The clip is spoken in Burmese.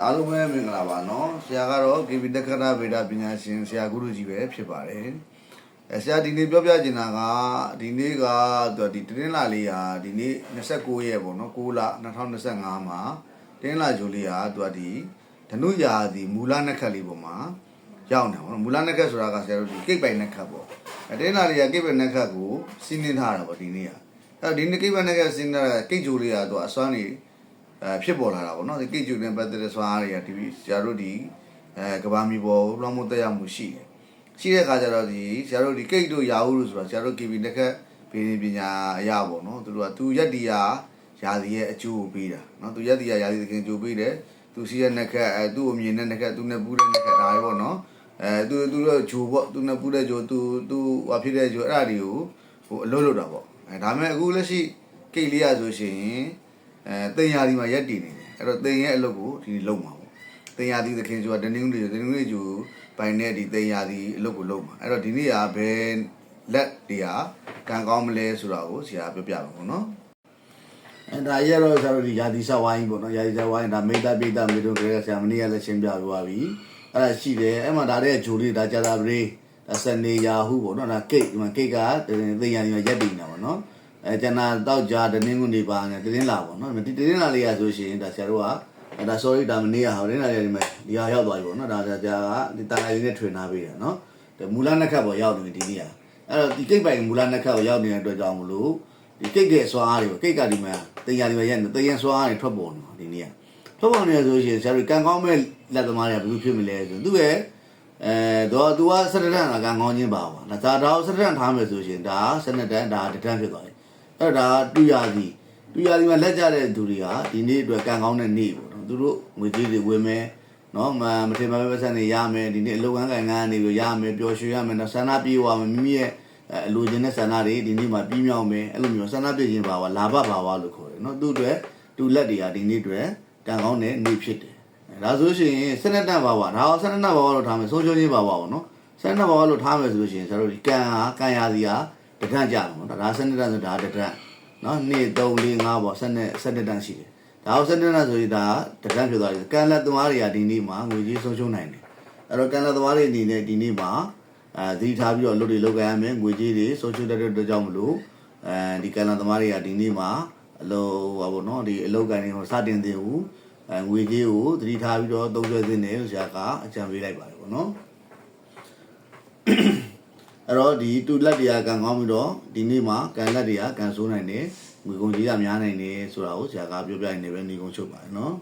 အားလုံးပဲမင်္ဂလာပါနော်ဆရာကတော့ KB တက္ကရာဗေဒပညာရှင်ဆရာကုလူကြီးပဲဖြစ်ပါတယ်အဲဆရာဒီနေ့ပြောပြချင်တာကဒီနေ့ကသူကဒီတင်းလာလေးဟာဒီနေ့29ရက်ပေါ့နော်6လ2025မှာတင်းလာဂျိုလေးဟာသူကဒီဓနုရာဒီမူလနက္ခတ်လေးပေါ်မှာရောက်နေပါတော့မူလနက္ခတ်ဆိုတာကဆရာတို့ဒီကိတ်ပိုင်နက္ခတ်ပေါ့အဲတင်းလာလေးကကိတ်ပိုင်နက္ခတ်ကိုစီးနှင်းထားတာပေါ့ဒီနေ့ကအဲဒီနေ့ကိတ်ပိုင်နက္ခတ်စီးနှင်းထားတဲ့ကိတ်ဂျိုလေးဟာသူကအစွမ်းနေ အဲဖြစ်ပေါ်လာတာပေါ့နော်ဒီကိတ်ကျူနဲ့ပတ်သက်တဲ့စွမ်းအားတွေကဒီဆရာတို့ဒီအဲကဘာမီပေါ်လွှမ်းမိုးတက်ရောက်မှုရှိတယ်ရှိတဲ့အခါကျတော့ဒီဆရာတို့ဒီကိတ်တို့ရာဟုလို့ဆိုတာဆရာတို့ KB တစ်ခက်ပင်ပညာအရာပေါ့နော်သူတို့ကသူရက်တီယာရာသီရဲ့အကျိုးကိုပေးတာနော်သူရက်တီယာရာသီသခင်အကျိုးပေးတယ်သူရှိတဲ့နှက်ခက်အဲသူ့အမြင်နဲ့နှက်ခက်သူနဲ့ပူးတဲ့နှက်ခက်ဒါပဲပေါ့နော်အဲသူသူတို့ဂျိုပေါ့သူနဲ့ပူးတဲ့ဂျိုသူသူဟောဖြစ်တဲ့ဂျိုအဲ့ဒါတွေကိုဟိုအလုပ်လုပ်တာပေါ့အဲဒါမဲ့အခုလက်ရှိကိတ်လေးရဆိုရှင် အဲတင်ယာဒီမှာရက်တည်နေတယ်အဲ့တော့တင်ရဲ့အလုပ်ကိုဒီနေ့လုပ်မှာပေါ့တင်ယာဒီသခင်ဆိုတာတနင်္ဂနွေတနင်္ဂနွေကျူပိုင်တဲ့ဒီတင်ယာဒီအလုပ်ကိုလုပ်မှာအဲ့တော့ဒီနေ့ကဘယ်လက်တရားကံကောင်းမလဲဆိုတာကိုဆရာပြောပြပါမယ်နော်အဲဒါရတော့ဆရာတို့ဒီယာဒီဆဝိုင်းပေါ့နော်ယာဒီဆဝိုင်းဒါမိသားပိသားမေတို့ကဆရာမနေ့ကလည်းရှင်းပြသွားပြီအဲ့ဒါရှိတယ်အဲ့မှာဒါတဲ့ဂျိုလေးဒါကြာတာပလေးဒါစနေယာဟုပေါ့နော်ဒါကိတ်ဒီမှာကိတ်ကတင်ယာဒီမှာရက်တည်နေတာပေါ့နော် အဲကျန်တာတောက်ကြတနင်္ဂနွေပါနဲ့တတင်းလာပေါ့နော်ဒီတတင်းလာလေးရဆိုရှင်ဒါဆရာတို့ကအဲဒါ sorry ဒါမနေ့ကဟောတင်းလာလေးဒီမှာဒီဟာရောက်သွားပြီပေါ့နော်ဒါဆရာကဒီတာလိုက်လေးနဲ့ထွင်ထားပေးတယ်နော်ဒီမူလနှစ်ခတ်ပေါ်ရောက်နေပြီဒီနေ့ကအဲ့တော့ဒီကိတ်ပိုင်မူလနှစ်ခတ်ပေါ်ရောက်နေတဲ့အတွက်ကြောင့်မလို့ဒီကိတ်ရဲ့စွာအားတွေပေါ့ကိတ်ကဒီမှာတင်ရဒီမှာရက်နေတင်ရစွာအားတွေထွက်ပေါ်နေဒီနေ့ကထွက်ပေါ်နေဆိုရှင်ဆရာတို့ကံကောင်းမဲ့လက်သမားတွေကဘယ်လိုဖြစ်မလဲဆိုသူ့ရဲ့အဲတော့သူကစက်တန်ကကံကောင်းခြင်းပါပါဒါဒါတော့စက်တန်ထားမယ်ဆိုရှင်ဒါစနတန်ဒါတတန်ဖြစ်သွားတယ် အဲ့ဒါတူရသည်တူရသည်မှာလက်ကြတဲ့သူတွေကဒီနေ့အတွက်ကံကောင်းတဲ့နေ့ပေါ့နော်သူတို့ငွေကြေးတွေဝင်မယ်နော်မမထင်မှပဲပတ်စံနေရမယ်ဒီနေ့အလုပ်ကန်းကံကန်းနေပြီးရမယ်ပျော်ရွှင်ရမယ်နော်ဆန္ဒပြေဝမယ်မိမိရဲ့အလိုချင်တဲ့ဆန္ဒတွေဒီနေ့မှာပြီးမြောက်မယ်အဲ့လိုမျိုးဆန္ဒပြေခြင်းပါဝါလာဘပါဝါလို့ခေါ်တယ်နော်သူ့အတွက်တူလက်တွေကဒီနေ့အတွက်ကံကောင်းတဲ့နေ့ဖြစ်တယ်ဒါဆိုရှင်စနတ္တဘာဝဒါအောင်စနတ္တဘာဝလို့ထားမယ်ဆုံးရှုံးခြင်းဘာဝပေါ့နော်စနတ္တဘာဝလို့ထားမယ်ဆိုလို့ရှိရင်ဆရာတို့ဒီကံဟာကံရာစီဟာ တဒန့်ကြမှာပေါ့ဒါစနတ္တဆိုတာတဒန့်နော်2 3 4 5ပေါ့ဆက်နဲ့ဆက်တဲ့တန်းရှိတယ်ဒါအောင်ဆက်တဲ့တန်းဆိုရင်ဒါတန်းဖြစ်သွားတယ်ကန်လက်သမားတွေကဒီနေ့မှာငွေကြီးဆုံးရှုံးနိုင်တယ်အဲ့တော့ကန်လက်သမားတွေအနေနဲ့ဒီနေ့မှာအဲဒီထားပြီးတော့လုပ်တွေလုပ်ကြရမယ်ငွေကြီးတွေဆုံးရှုံးတတ်တဲ့အတွက်ကြောင့်မလို့အဲဒီကန်လက်သမားတွေကဒီနေ့မှာအလုပ်ဟောပေါ့နော်ဒီအလုပ်ကိုင်းတွေစတင်သေးဘူးအဲငွေကြီးကိုသတိထားပြီးတော့သုံးဆွဲသင့်တယ်ဆရာကအကြံပေးလိုက်ပါတယ်ပေါ့နော် အဲ့တော့ဒီတူလက်တွေကကံကောင်းပြီးတော့ဒီနေ့မှာကံလက်တွေကကံဆိုးနိုင်တယ်ငွေကုန်ကြီးကများနိုင်တယ်ဆိုတာကိုဆရာကပြောပြနေတယ်ပဲနေကုန်ချုပ်ပါတယ်နော်